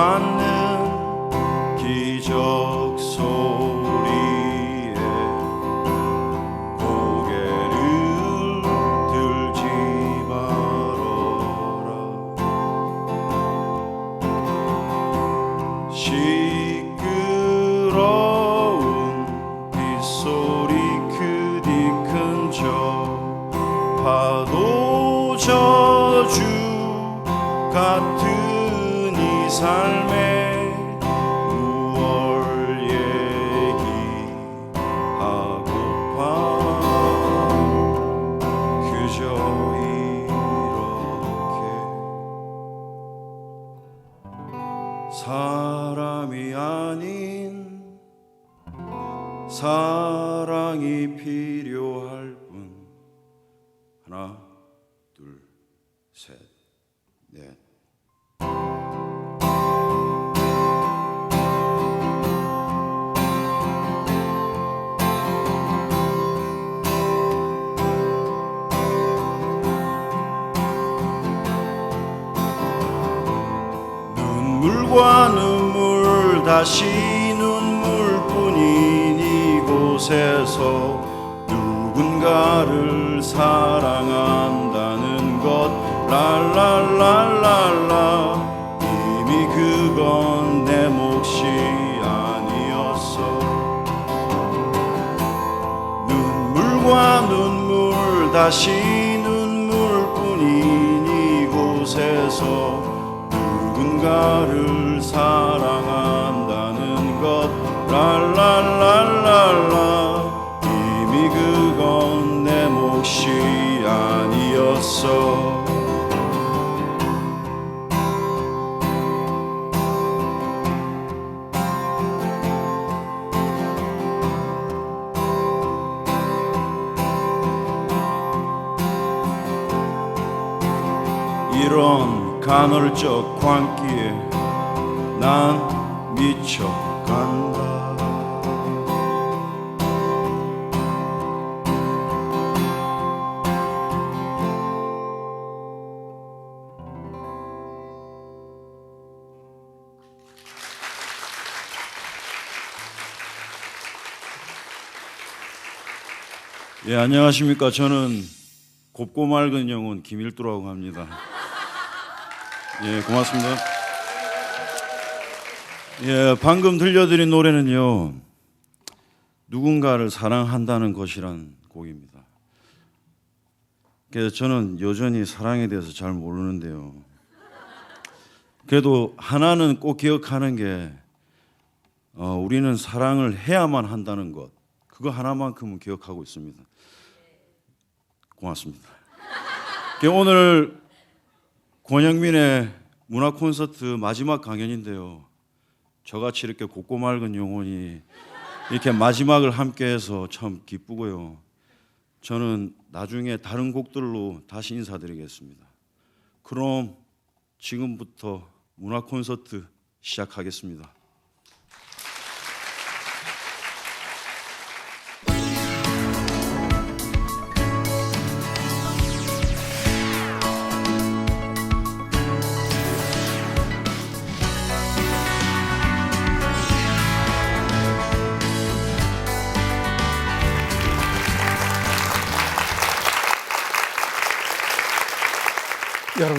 않는 기적 소리에 고개를 들지 말아라. 시끄러운 빗소리 그디 큰저 파도 저주 같은 이 삶에 6월 얘기하고파. 그저 이렇게 사람이 아닌 사랑이 필요할 뿐 하나 물과 눈물 다시 눈물뿐인 이곳에서 누군가를 사랑한다는 것. 랄랄랄랄라 이미 그건 내 몫이 아니었어. 눈물과 눈물 다시 눈물뿐인 이곳에서 누군가를 사랑한다는 것. 랄랄랄랄라. 이미 그건 내 몫이 아니었어 간헐적 광기에 난 미쳐간다 예 안녕하십니까 저는 곱고 맑은 영혼 김일두라고 합니다. 예, 고맙습니다. 예, 방금 들려드린 노래는요. 누군가를 사랑한다는 것이란 곡입니다. 그래서 저는 여전히 사랑에 대해서 잘 모르는데요. 그래도 하나는 꼭 기억하는 게 어, 우리는 사랑을 해야만 한다는 것. 그거 하나만큼은 기억하고 있습니다. 고맙습니다. 오늘 권영민의 문화 콘서트 마지막 강연인데요. 저같이 이렇게 곱고 맑은 영혼이 이렇게 마지막을 함께해서 참 기쁘고요. 저는 나중에 다른 곡들로 다시 인사드리겠습니다. 그럼 지금부터 문화 콘서트 시작하겠습니다.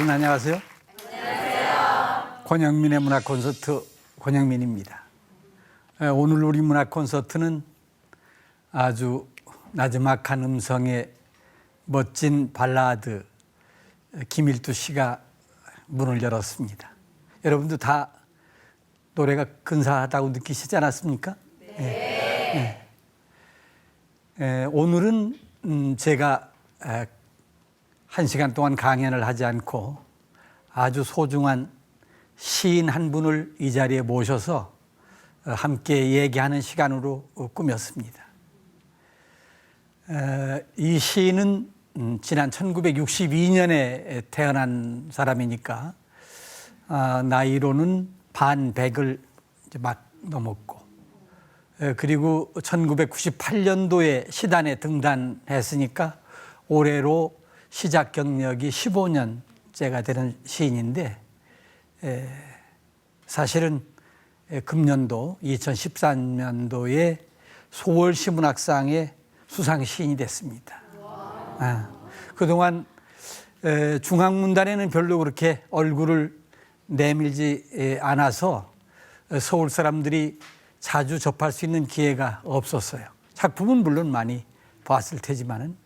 여러분 안녕하세요. 안녕하세요. 권영민의 문화 콘서트 권영민입니다. 에, 오늘 우리 문화 콘서트는 아주 나지막한 음성의 멋진 발라드 김일두 씨가 문을 열었습니다. 여러분도 다 노래가 근사하다고 느끼시지 않았습니까? 네. 네. 에, 오늘은 음, 제가 에, 한 시간 동안 강연을 하지 않고 아주 소중한 시인 한 분을 이 자리에 모셔서 어, 함께 얘기하는 시간으로 어, 꾸몄습니다. 어, 이 시인은 음, 지난 1962년에 태어난 사람이니까 아, 나이로는 반백을 막 넘었고 에, 그리고 1998년도에 시단에 등단했으니까 올해로 시작 경력이 15년째가 되는 시인인데 에, 사실은 에, 금년도 2013년도에 소월 시문학상의 수상 시인이 됐습니다. 아, 그동안 에, 중앙문단에는 별로 그렇게 얼굴을 내밀지 에, 않아서 어, 서울 사람들이 자주 접할 수 있는 기회가 없었어요. 작품은 물론 많이 봤을 테지만은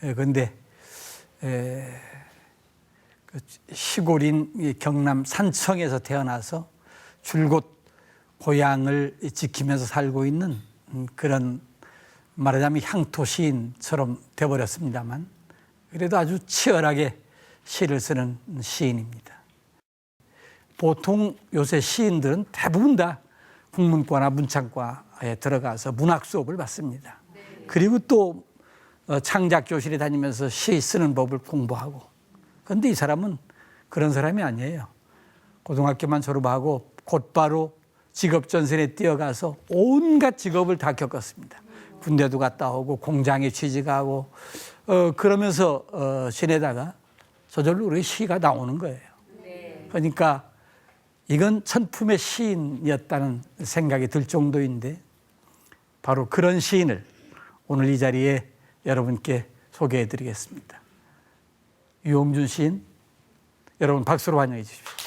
그런데 그 시골인 이 경남 산청에서 태어나서 줄곧 고향을 지키면서 살고 있는 음, 그런 말하자면 향토 시인처럼 되어버렸습니다만 그래도 아주 치열하게 시를 쓰는 시인입니다. 보통 요새 시인들은 대부분 다 국문과나 문창과에 들어가서 문학 수업을 받습니다. 그리고 또 어, 창작 교실에 다니면서 시 쓰는 법을 공부하고. 그런데 이 사람은 그런 사람이 아니에요. 고등학교만 졸업하고 곧바로 직업 전선에 뛰어가서 온갖 직업을 다 겪었습니다. 군대도 갔다 오고 공장에 취직하고 어, 그러면서 어, 지내다가 저절로 우리 시가 나오는 거예요. 그러니까 이건 천품의 시인이었다는 생각이 들 정도인데 바로 그런 시인을 오늘 이 자리에 여러분께 소개해 드리겠습니다. 유홍준 시인 여러분 박수로 환영해 주십시오.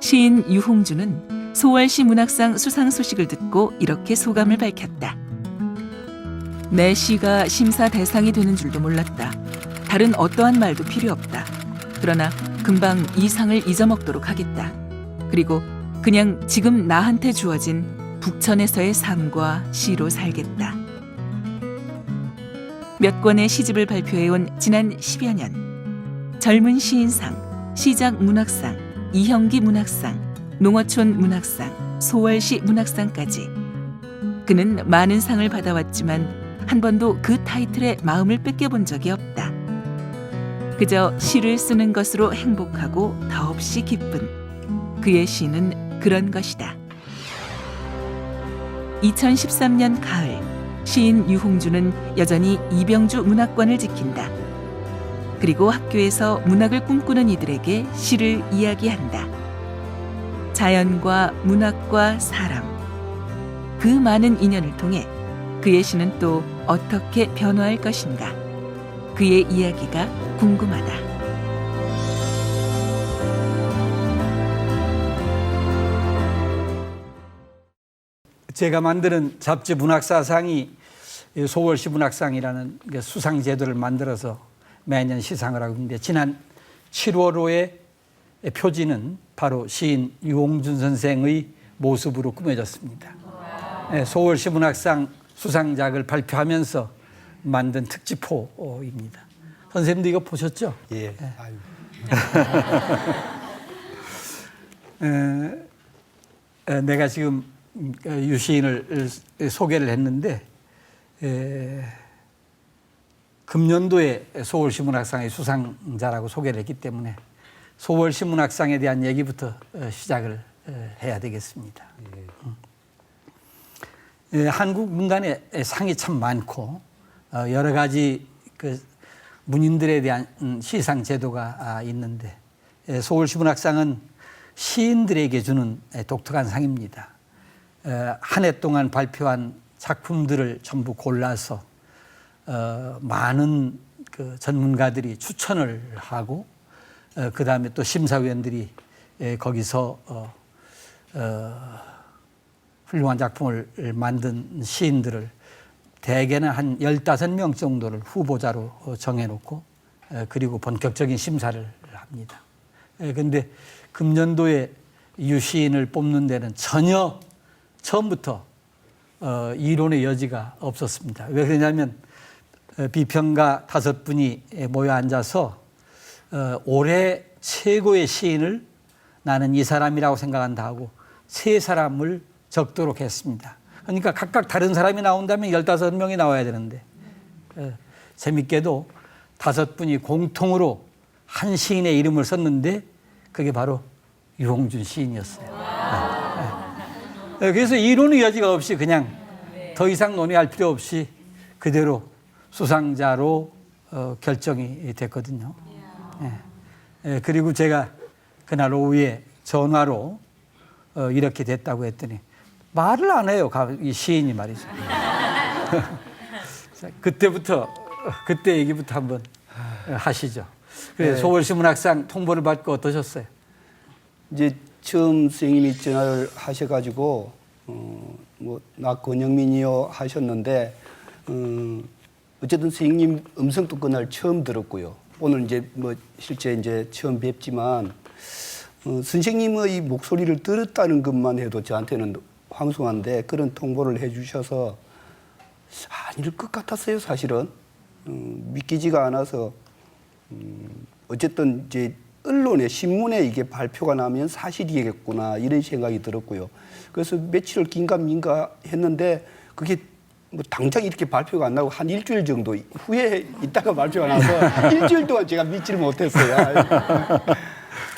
시인 유홍준은 소월시 문학상 수상 소식을 듣고 이렇게 소감을 밝혔다. 내 시가 심사 대상이 되는 줄도 몰랐다. 다른 어떠한 말도 필요 없다. 그러나 금방 이 상을 잊어먹도록 하겠다. 그리고 그냥 지금 나한테 주어진 북천에서의 삶과 시로 살겠다. 몇 권의 시집을 발표해온 지난 10여 년. 젊은 시인상, 시작 문학상, 이형기 문학상, 농어촌 문학상, 소월시 문학상까지. 그는 많은 상을 받아왔지만 한 번도 그 타이틀에 마음을 뺏겨본 적이 없다. 그저 시를 쓰는 것으로 행복하고 더없이 기쁜 그의 시는 그런 것이다. 2013년 가을 시인 유홍준은 여전히 이병주 문학관을 지킨다. 그리고 학교에서 문학을 꿈꾸는 이들에게 시를 이야기한다. 자연과 문학과 사람. 그 많은 인연을 통해 그의 시는 또 어떻게 변화할 것인가. 그의 이야기가 궁금하다. 제가 만드는 잡지 문학사상이 소월시 문학상이라는 그 수상 제도를 만들어서 매년 시상을 하고 있는데 지난 7월호의 표지는 바로 시인 유홍준 선생의 모습으로 꾸며졌습니다. 네, 소월시 문학상 수상작을 발표하면서 만든 특집호입니다. 선생님도 이거 보셨죠? 예. 아유. 에, 내가 지금 유 시인을 소개를 했는데 에, 금년도에 서울시 문학상의 수상자라고 소개를 했기 때문에 서울시 문학상에 대한 얘기부터 어, 시작을 어, 해야 되겠습니다. 음. 에, 한국 문단에 상이 참 많고 어, 여러 가지 그 문인들에 대한 음, 시상 제도가 아, 있는데 에, 서울시 문학상은 시인들에게 주는 에, 독특한 상입니다. 한 해 동안 발표한 작품들을 전부 골라서 어, 많은 그 전문가들이 추천을 하고 어, 그 다음에 또 심사위원들이 에, 거기서 어, 어, 훌륭한 작품을 만든 시인들을 대개는 한 15명 정도를 후보자로 어, 정해놓고 에, 그리고 본격적인 심사를 합니다. 그런데 금년도에 유 시인을 뽑는 데는 전혀 처음부터 어, 이론의 여지가 없었습니다. 왜 그러냐면 어, 비평가 다섯 분이 모여 앉아서 어, 올해 최고의 시인을 나는 이 사람이라고 생각한다 하고 세 사람을 적도록 했습니다. 그러니까 각각 다른 사람이 나온다면 열다섯 명이 나와야 되는데 어, 재밌게도 다섯 분이 공통으로 한 시인의 이름을 썼는데 그게 바로 유홍준 시인이었어요. 네, 네. 그래서 이론의 여지가 없이 그냥 더 이상 논의할 필요 없이 그대로 수상자로 어, 결정이 됐거든요. 예. 예, 그리고 제가 그날 오후에 전화로 어, 이렇게 됐다고 했더니 말을 안 해요. 가- 이 시인이 말이죠. 자, 그때부터 그때 얘기부터 한번 하시죠. 그래 네. 소월시 문학상 통보를 받고 어떠셨어요? 이제 처음 선생님이 전화를 하셔가지고 어, 뭐나 권영민이요 하셨는데 어, 어쨌든 선생님 음성도 그날 처음 들었고요. 오늘 이제 뭐 실제 이제 처음 뵙지만 어, 선생님의 목소리를 들었다는 것만 해도 저한테는 황송한데 그런 통보를 해주셔서 아닐 것 같았어요 사실은 어, 믿기지가 않아서 음, 어쨌든 이제 언론에 신문에 이게 발표가 나면 사실이겠구나 이런 생각이 들었고요. 그래서 며칠을 긴가민가 했는데 그게 뭐 당장 이렇게 발표가 안 나고 한 일주일 정도 후에 있다가 발표가 나서 일주일 동안 제가 믿지를 못했어요.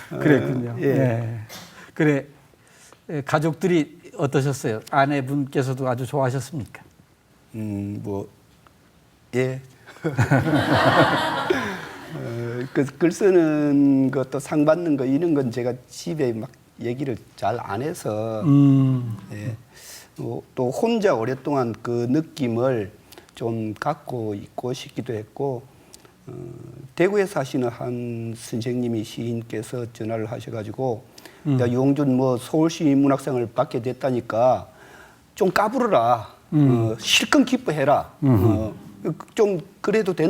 그랬군요. 예. 예. 그래 예, 가족들이 어떠셨어요? 아내분께서도 아주 좋아하셨습니까? 음, 뭐, 예. 어, 그, 글 쓰는 것도 상 받는 거 이런 건 제가 집에 막 얘기를 잘 안 해서 음. 예. 어, 또 혼자 오랫동안 그 느낌을 좀 갖고 있고 싶기도 했고 어, 대구에 사시는 한 선생님이 시인께서 전화를 하셔가지고 야 용준 뭐 서울시 문학상을 받게 됐다니까 좀 까불어라 어, 실컷 기뻐해라 어, 좀 그래도 된다.